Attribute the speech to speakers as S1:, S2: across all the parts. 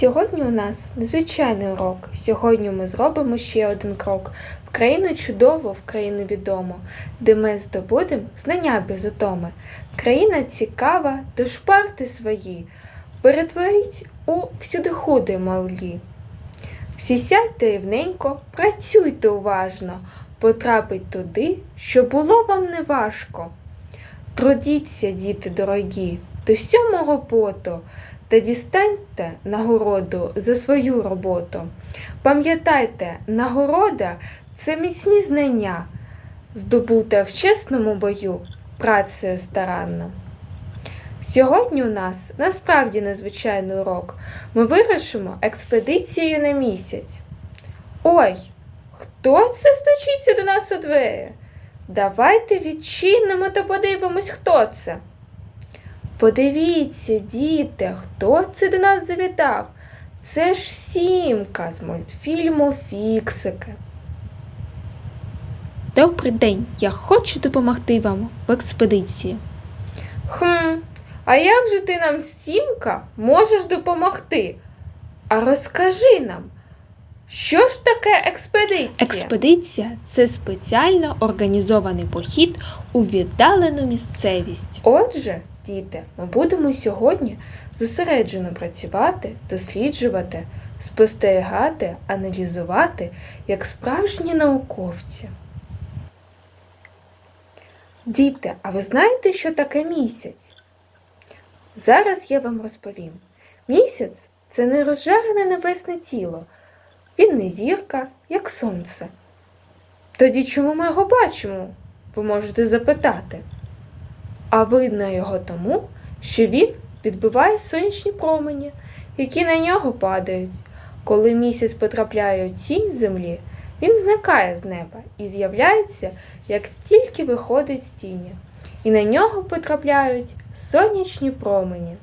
S1: Сьогодні у нас незвичайний урок. Сьогодні ми зробимо ще один крок в країну чудову, в країну відому, де ми здобудемо знання без утоми. Країна цікава, тож парти свої, перетворіть у всюди худи малі. Всі сядьте рівненько, працюйте уважно, потрапить туди, що було вам не важко. Трудіться, діти дорогі, до сьомого поту, та дістаньте нагороду за свою роботу. Пам'ятайте, нагорода це міцні знання, здобуте в чесному бою працею старанно. Сьогодні у нас насправді незвичайний урок. Ми вирушимо експедицією на місяць. Ой, хто це стучиться до нас у двері? Давайте відчинимо та подивимось, хто це. Подивіться, діти, хто це до нас завітав? Це ж Сімка з мультфільму Фіксики.
S2: Добрий день, я хочу допомогти вам в експедиції.
S1: Хм, а як же ти нам, Сімка, можеш допомогти? А розкажи нам, що ж таке експедиція?
S2: Експедиція це спеціально організований похід у віддалену місцевість.
S1: Отже, діти, ми будемо сьогодні зосереджено працювати, досліджувати, спостерігати, аналізувати як справжні науковці. Діти, а ви знаєте, що таке місяць? Зараз я вам розповім. Місяць це не розжарене небесне тіло. Він не зірка, як сонце. Тоді чому ми його бачимо? Ви можете запитати. А видно його тому, що він відбиває сонячні промені, які на нього падають. Коли місяць потрапляє у тінь землі, він зникає з неба і з'являється, як тільки виходить з тіні, і на нього потрапляють сонячні промені.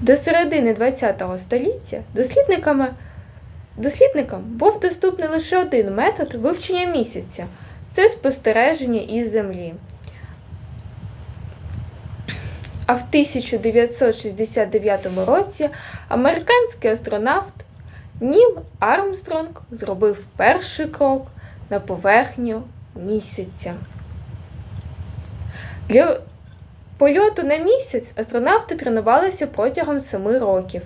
S1: До середини ХХ століття дослідниками, дослідникам був доступний лише один метод вивчення місяця це спостереження із Землі. А в 1969 році американський астронавт Ніл Армстронг зробив перший крок на поверхню місяця. Для польоту на місяць астронавти тренувалися протягом 7 років.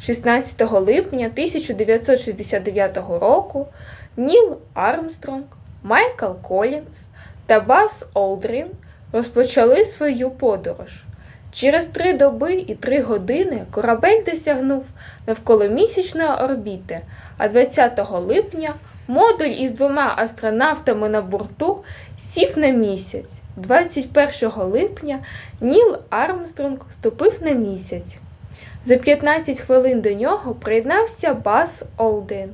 S1: 16 липня 1969 року Ніл Армстронг, Майкл Колінс та Бас Олдрін розпочали свою подорож. Через три доби і три години корабель досягнув навколомісячної орбіти, а 20 липня модуль із двома астронавтами на борту сів на місяць. 21 липня Ніл Армстронг ступив на місяць. За 15 хвилин до нього приєднався Бас Олден.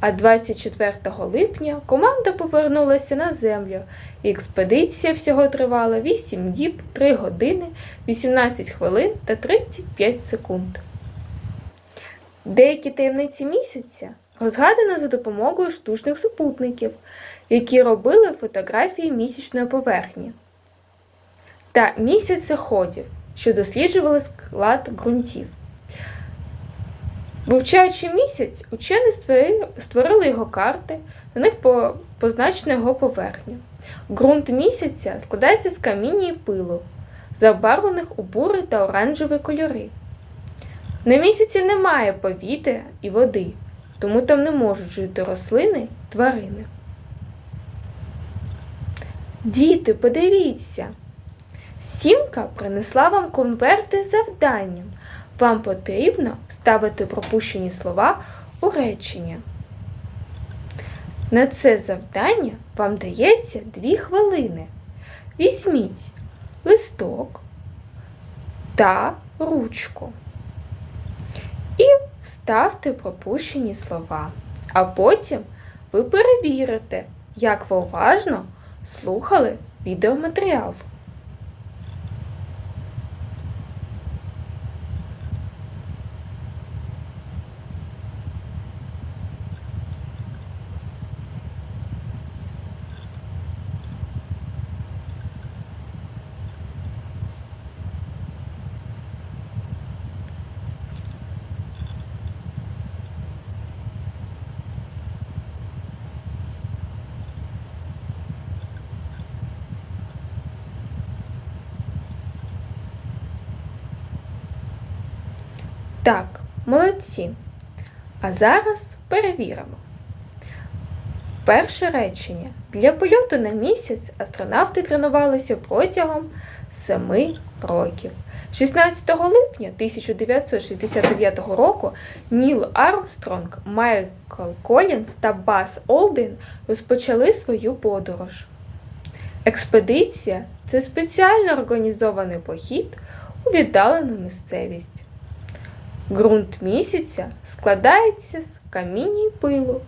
S1: А 24 липня команда повернулася на землю, і експедиція всього тривала 8 діб, 3 години, 18 хвилин та 35 секунд. Деякі таємниці місяця розгадано за допомогою штучних супутників, які робили фотографії місячної поверхні та місяцеходів, що досліджували склад ґрунтів. Вивчаючи місяць, учені створили його карти, на них позначено його поверхню. Ґрунт місяця складається з каміння і пилу, забарвлених у бурий та оранжевий кольори. На місяці немає повітря і води, тому там не можуть жити рослини тварини. Діти, подивіться! Сімка принесла вам конверти з завданням. Вам потрібно вставити пропущені слова у речення. На це завдання вам дається 2 хвилини. Візьміть листок та ручку і вставте пропущені слова. А потім ви перевірите, як ви уважно слухали відеоматеріал. Молодці. А зараз перевіримо. Перше речення. Для польоту на місяць астронавти тренувалися протягом 7 років. 16 липня 1969 року Ніл Армстронг, Майкл Колінс та Бас Олден розпочали свою подорож. Експедиція це спеціально організований похід у віддалену місцевість. Ґрунт місяця складається з каміння і пилу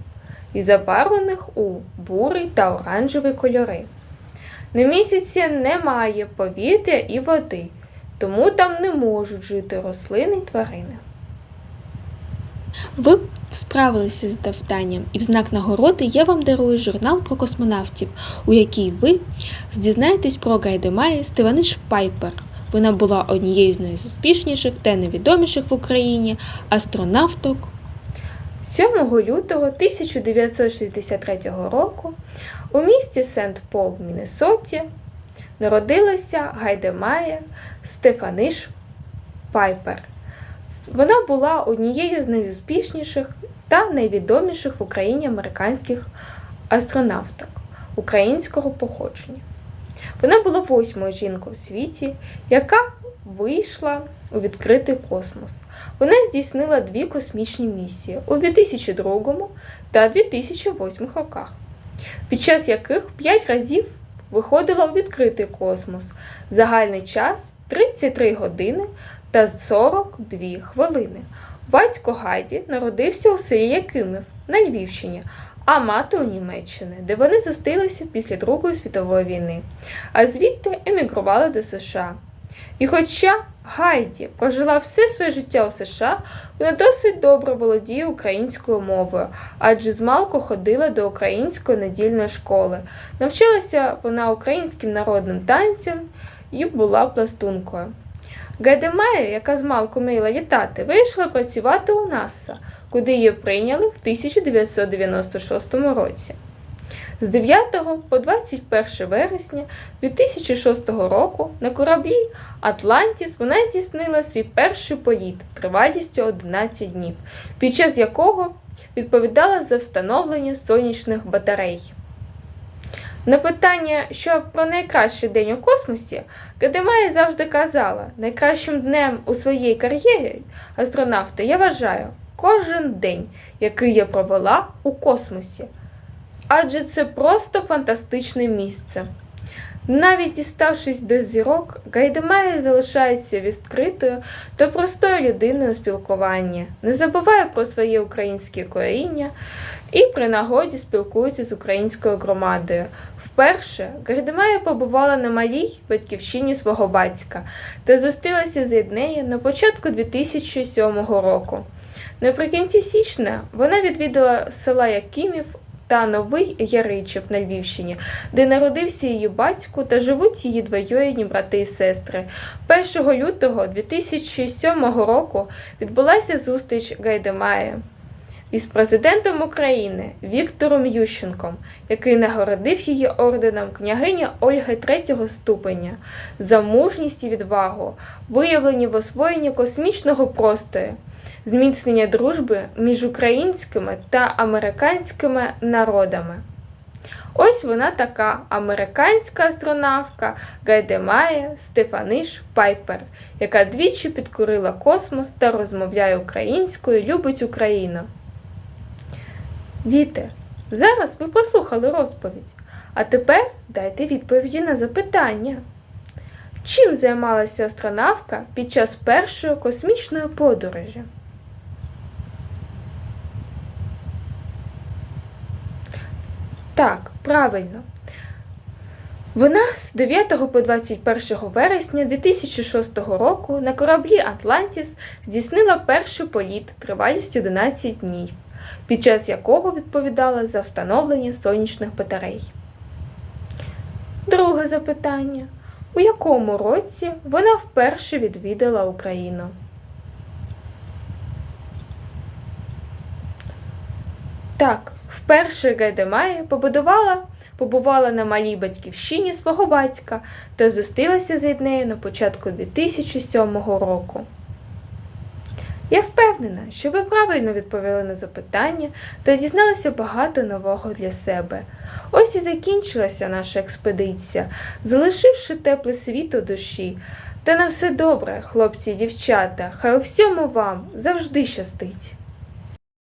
S1: і забарвлених у бурий та оранжевий кольори. На місяці немає повітря і води, тому там не можуть жити рослини й тварини.
S2: Ви справилися з завданням, і в знак нагороди я вам дарую журнал про космонавтів, у якій ви дізнаєтесь про Гайдемає Стеваниш Пайпер. Вона була однією з найуспішніших та найвідоміших в Україні астронавток
S1: 7 лютого 1963 року у місті Сент-Пол в Міннесоті народилася Гайдемая Стефаниш Пайпер. Вона була однією з найуспішніших та найвідоміших в Україні американських астронавток українського походження. Вона була восьмою жінкою в світі, яка вийшла у відкритий космос. Вона здійснила дві космічні місії у 2002 та 2008 роках, під час яких п'ять разів виходила у відкритий космос. Загальний час 33 години та 42 хвилини. Батько Гайді народився у селі Якимів на Львівщині, а мати у Німеччини, де вони зустрілися після Другої світової війни, а звідти емігрували до США. І хоча Гайді прожила все своє життя у США, вона досить добре володіє українською мовою, адже змалку ходила до української недільної школи. Навчалася вона українським народним танцям і була пластункою. Гайдемая, яка змалку вміла літати, вирішила працювати у НАСА, куди її прийняли в 1996 році. З 9 по 21 вересня 2006 року на кораблі Атлантіс вона здійснила свій перший політ тривалістю 11 днів, під час якого відповідала за встановлення сонячних батарей. На питання, що про найкращий день у космосі, Гадемая завжди казала, найкращим днем у своїй кар'єрі астронавта я вважаю кожен день, який я провела у космосі. Адже це просто фантастичне місце. Навіть діставшись до зірок, Гайдемая залишається відкритою та простою людиною спілкування, не забуває про своє українське коріння і при нагоді спілкується з українською громадою. Вперше Гайдемая побувала на малій батьківщині свого батька та зустрілася з нею на початку 2007 року. Наприкінці січня вона відвідала села Якимів та Новий Яричів на Львівщині, де народився її батько та живуть її двоюрідні брати і сестри. 1 лютого 2007 року відбулася зустріч Гайдемая із президентом України Віктором Ющенком, який нагородив її орденом княгині Ольги третього ступеня за мужність і відвагу, виявлені в освоєнні космічного простору зміцнення дружби між українськими та американськими народами. Ось вона така американська астронавтка Гайдемая Стефаниш Пайпер, яка двічі підкорила космос та розмовляє українською, любить Україну. Діти, зараз ви послухали розповідь, а тепер дайте відповіді на запитання. Чим займалася астронавтка під час першої космічної подорожі? Так, правильно. Вона з 9 по 21 вересня 2006 року на кораблі Атлантіс здійснила перший політ тривалістю 11 днів, під час якого відповідала за встановлення сонячних батарей. Друге запитання. У якому році вона вперше відвідала Україну? Так, вперше Гайдемая побудувала, побувала на малій батьківщині свого батька та зустрілася з нею на початку 2007 року. Я впевнена, що ви правильно відповіли на запитання та дізналися багато нового для себе. Ось і закінчилася наша експедиція, залишивши тепле світ у душі. Та на все добре, хлопці і дівчата, хай у всьому вам завжди щастить.